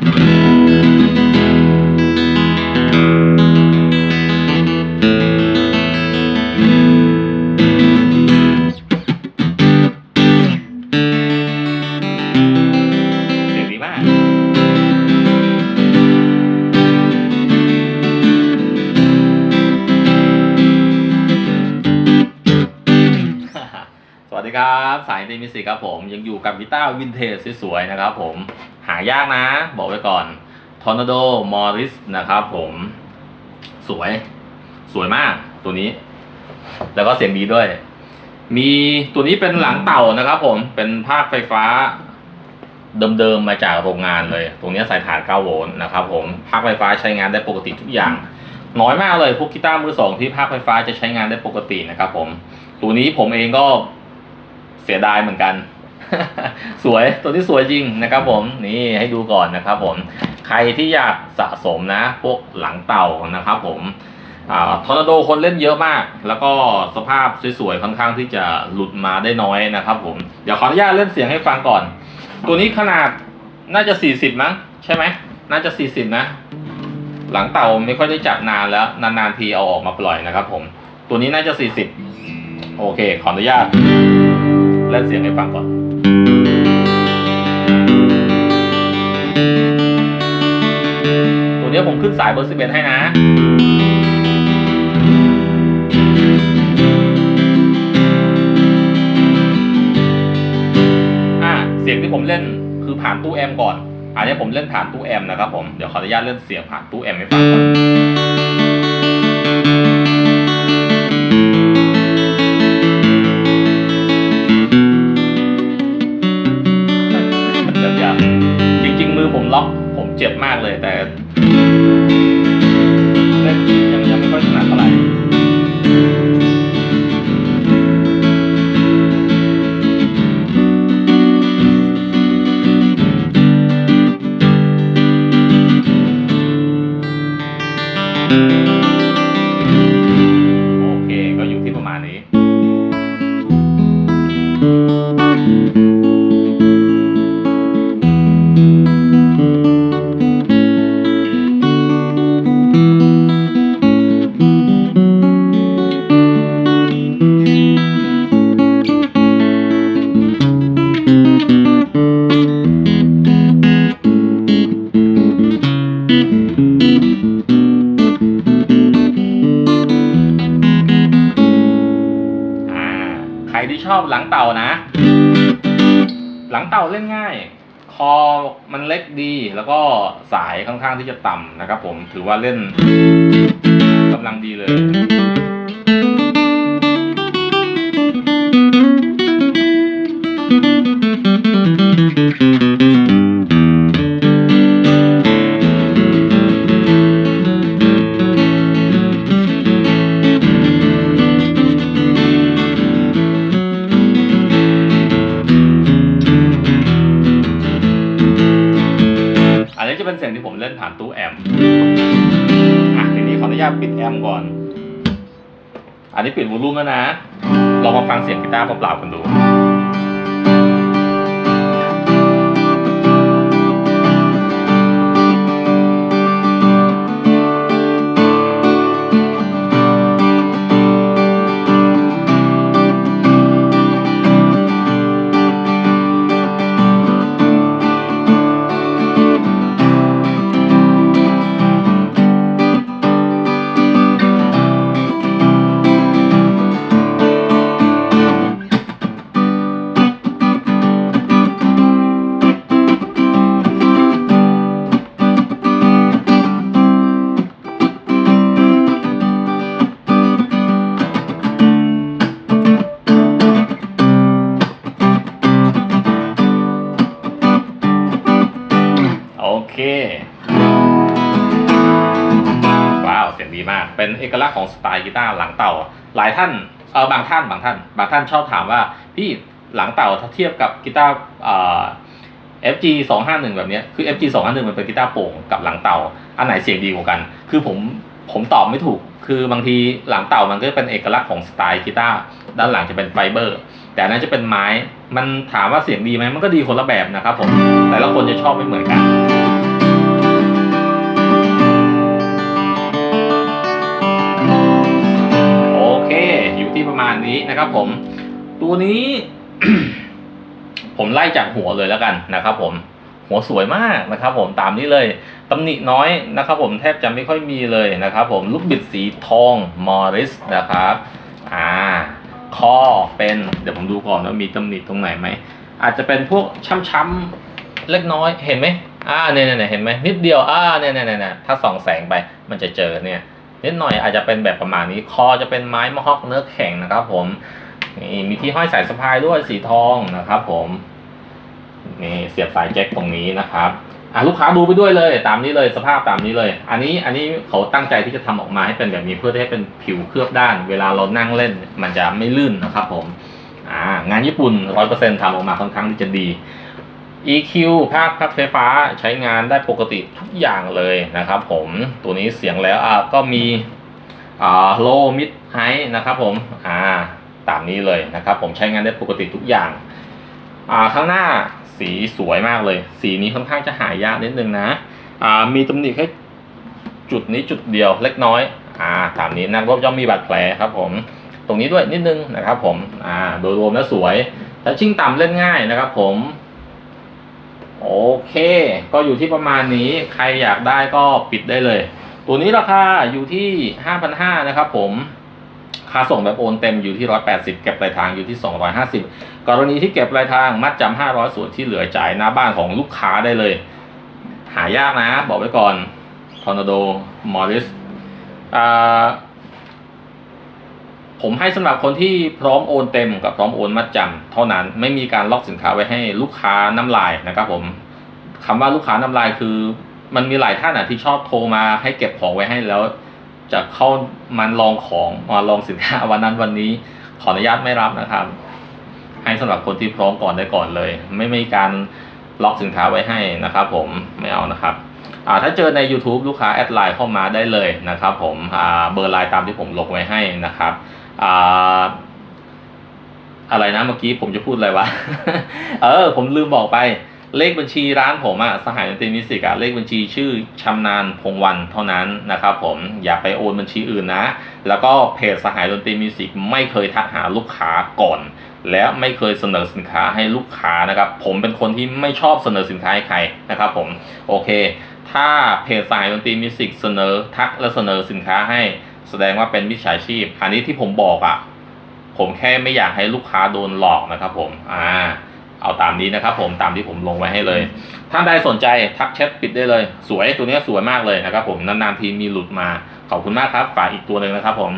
เสียงดีมากสวัสดีครับ สายดีมิสิกครับผมยังอยู่กับกีตาร์วินเทจสวยๆนะครับผมายากนะ บอกไว้ก่อน Tornado Morris นะครับผมสวย สวยมากตัวนี้ แล้วก็เสียงดีด้วย มีตัวนี้เป็นหลังเต่านะครับผมเป็นภาคไฟฟ้าเดิมๆมาจากโรงงานเลย ตรงนี้ใส่ฐาน 9 โวลต์นะครับผม ภาคไฟฟ้าใช้งานได้ปกติทุกอย่าง น้อยมากเลยพวกกีตาร์มือสองที่ภาคไฟฟ้าจะใช้งานได้ปกตินะครับผม ตัวนี้ผมเองก็เสียดายเหมือนกัน สวยตัวที่สวยจริงนะครับผมนี่ให้ดูก่อนนะครับผมใครที่อยากสะสมนะ พวกหลังเต่านะครับผมอ่าทอร์นาโดคนเล่นเยอะมาก แล้วก็สภาพสวยๆค่อนข้างที่จะหลุดมาได้น้อยนะครับผมเดี๋ยวขออนุญาตเล่นเสียงให้ฟังก่อน ตัวนี้ขนาดน่าจะ 40 มั้งใช่ไหมน่าจะ 40 นะ หลังเต่าไม่ค่อยได้จับนานแล้ว นานๆทีเอาออกมาปล่อยนะครับผมตัวนี้น่าจะ 40 โอเค ขออนุญาตเล่นเสียงให้ฟังก่อน นี้ผมขึ้นสายเบอร์11ให้นะ อ่าเสียงที่ผมเล่นคือผ่านตู้แอมก่อนอันนี้ผมเล่นผ่านตู้แอมนะครับผม เดี๋ยวขออนุญาตเล่นเสียงผ่านตู้แอมให้ฟังก่อน บมากเลยแต่ อ่าใครที่ชอบหลังเต่านะ หลังเต่าเล่นง่าย คอมันเล็กดีแล้วก็สายค่อนข้างที่จะต่ำนะครับผมถือว่าเล่นกำลังดีเลย เล่นผ่านตู้แอมอะทีนี้ขออนุญาตปิดแอมก่อน อันนี้ปิดวอลลุ่มแล้วนะ ลองมาฟังเสียงกีตาร์เปล่าๆกันดู ดีมาก เป็นเอกลักษณ์ของสไตล์กีตาร์หลังเต่า หลายท่านเออบางท่านบางท่าน บางท่านชอบถามว่าพี่หลังเต่าถ้าเทียบกับกีตาร์เอ่อ FG 251แบบนี้คือ FG 251มันเป็นกีตาร์โปร่งกับหลังเต่า อันไหนเสียงดีกว่ากัน คือผมผมตอบไม่ถูก คือบางทีหลังเต่ามันก็เป็นเอกลักษณ์ของสไตล์กีตาร์ด้านหลังจะเป็นไฟเบอร์ แต่นนั้นจะเป็นไม้ มันถามว่าเสียงดีไหมมันก็ดีคนละแบบนะครับผมแต่ละคนจะชอบไม่เหมือนกัน มาณนี้นะครับ ผม ตัวนี้ ผมไล่จากหัวเลยแล้วกันนะครับ ผม หัวสวยมากนะครับ ผมตามนี้เลยตำหนิน้อยนะครับ ผมแทบจะไม่ค่อยมีเลยนะครับ ผมลูกบิดสีทองมอริสนะครับอ่าคอเป็นเดี๋ยวผมดูก่อนว่ามีตำหนิตรงไหนไหมอาจจะเป็นพวกช้ำๆเล็กน้อยเห็นไหมอ่าเนี่ยเนี่ยเห็นไหมนิดเดียวอ่าเนี่ยเนี่ยเนี่ยถ้าส่องแสงไปมันจะเจอเนี่ย นิดหน่อยอาจจะเป็นแบบประมาณนี้คอจะเป็นไม้มะฮอกเนื้อแข็งนะครับ ผมนี่มีที่ห้อยสายสะพายด้วยสีทองนะครับ ผมนี่เสียบสายแจ็คตรงนี้นะครับอะลูกค้าดูไปด้วยเลย ตามนี้เลยสภาพตามนี้เลย อันนี้อันนี้เขาตั้งใจที่จะทำออกมาให้เป็นแบบนี้เพื่อให้เป็นผิวเคลือบด้าน เวลาเรานั่งเล่นมันจะไม่ลื่นนะครับ ผมอ่างานญี่ปุ่นร้อยเปอร์เซ็นต์ทำออกมาค่อนข้างที่จะดี EQ ภาคพัดไฟฟ้าใช้งานได้ปกติทุกอย่างเลยนะครับผมตัวนี้เสียงแล้วอะก็มีอ่า low mid high นะครับผมอ่าตามนี้เลยนะครับผมใช้งานได้ปกติทุกอย่างอ่าข้างหน้าสีสวยมากเลย สีนี้ค่อนข้างจะหายากนิดนึงนะอ่ามีตำหนิแค่จุดนี้จุดเดียวเล็กน้อยอ่าตามนี้นักรบย่อมมีบาดแผลครับผมตรงนี้ด้วยนิดนึงนะครับผมอ่าโดยรวมแล้วสวยแต่ชิ่งต่ำเล่นง่ายนะครับผม โอเค ก็อยู่ที่ประมาณนี้ใครอยากได้ก็ปิดได้เลย ตัวนี้ราคาอยู่ที่ห้าพันห้านะครับผมค่าส่งแบบโอนเต็มอยู่ที่ 180 เก็บปลายทางอยู่ที่ 250 กรณีที่เก็บปลายทางมัดจำ500 ส่วนที่เหลือจ่ายหน้าบ้านของลูกค้าได้เลย หายากนะ บอกไว้ก่อนทอร์นาโดมอริส ผมให้สำหรับคนที่พร้อมโอนเต็มกับพร้อมโอนมัดจำเท่านั้นไม่มีการล็อกสินค้าไว้ให้ลูกค้าน้ำลายนะครับผมคำว่าลูกค้าน้ำลายคือ มันมีหลายท่านอะที่ชอบโทรมาให้เก็บของไว้ให้แล้ว จะเข้ามันลองของมาลองสินค้าวันนั้นวันนี้ขออนุญาตไม่รับนะครับ ให้สำหรับคนที่พร้อมก่อนได้ก่อนเลย ไม่มีการล็อกสินค้าไว้ให้นะครับ ผมไม่เอานะครับถ้าเจอใน YouTube ลูกค้าแอดไลน์เข้ามาได้เลยนะครับ ผมเบอร์ไลน์ตามที่ผมลงไว้ให้นะครับ อ่าอะไรนะเมื่อกี้ผมจะพูดอะไรวะ เออ ผมลืมบอกไป เลขบัญชีร้านผมอะสหายดนตรีมิสิกอะเลขบัญชีชื่อชำนาญพงวันเท่านั้นนะครับผมอย่าไปโอนบัญชีอื่นนะ แล้วก็เพจสหายดนตรีมิสิกไม่เคยทักหาลูกค้าก่อน และไม่เคยเสนอสินค้าให้ลูกค้านะครับ ผมเป็นคนที่ไม่ชอบเสนอสินค้าให้ใครนะครับผมโอเค ถ้าเพจสหายดนตรีมิสิกเสนอทักและเสนอสินค้าให้ แสดงว่าเป็นมิจฉาชีพ อันนี้ที่ผมบอกอะผมแค่ไม่อยากให้ลูกค้าโดนหลอกนะครับผม อ่า เอาตามนี้นะครับผม ตามที่ผมลงไว้ให้เลย ท่านใดสนใจทักแชทปิดได้เลย สวยตัวนี้สวยมากเลยนะครับผม นานๆทีมีหลุดมา ขอบคุณมากครับ ฝากอีกตัวหนึ่งนะครับผม